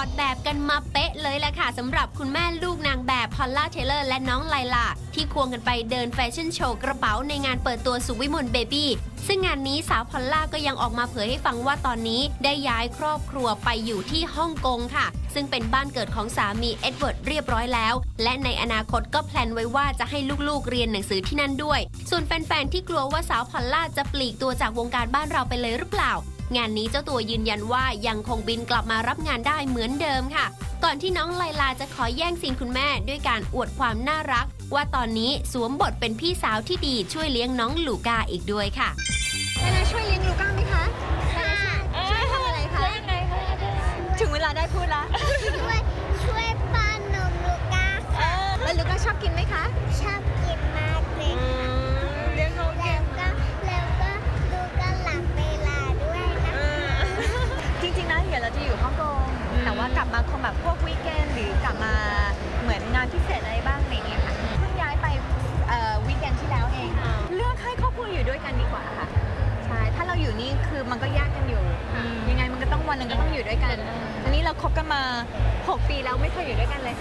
อดแบบกันมาเป๊ะเลยแหละค่ะสำหรับคุณแม่ลูกนางแบบพอลล่าเทเลอร์และน้องไลลาที่ควงกันไปเดินแฟชั่นโชว์กระเป๋าในงานเปิดตัวสุวิมลเบบี้ซึ่งงานนี้สาวพอลล่าก็ยังออกมาเผยให้ฟังว่าตอนนี้ได้ย้ายครอบครัวไปอยู่ที่ฮ่องกงค่ะ ซึ่งเป็นบ้านเกิดของสามีเอ็ดเวิร์ดเรียบร้อยแล้ว และในอนาคตก็แพลนไว้ว่าจะให้ลูกๆเรียนหนังสือที่นั่นด้วย ส่วนแฟนๆที่กลัวว่าสาวพอลล่าจะปลีกตัวจากวงการบ้านเราไปเลยหรือเปล่า งานนี้เจ้าตัวยืนยันว่ายังคงบินกลับมารับงานได้เหมือนเดิมค่ะ ก่อนที่น้องไลลาจะขอแย่งซีนคุณแม่ด้วยการอวดความน่ารัก ว่าตอนนี้สวมบทเป็นพี่สาวที่ดีช่วยเลี้ยงน้องลูก้าอีกด้วยค่ะไลลาช่วยเลี้ยงลูก้าไหมคะช่วยทำอะไรคะถึงเวลาได้พูดละช่วยช่วยป้อนนมลูก้าค่ะแล้วลูก้าชอบกินไหมคะ ชอบกิน ว่ากลับมาคงแบบพวกวีคเอนหรือกลับมาเหมือนงานพิเศษอะไรบ้างอะไรเงี้ยค่ะเพิ่งย้ายไปเอ่อวีคเอนที่แล้วเองเลือกให้ครอบครัวอยู่ด้วยกันดีกว่าค่ะใช่ถ้าเราอยู่นี่คือมันก็แยกกันอยู่ ยังไงมันก็ต้องวันหนึ่งก็ต้องอยู่ด้วยกัน อันนี้เราคบกันมา 6 ปีแล้วไม่เคยอยู่ด้วยกันเลย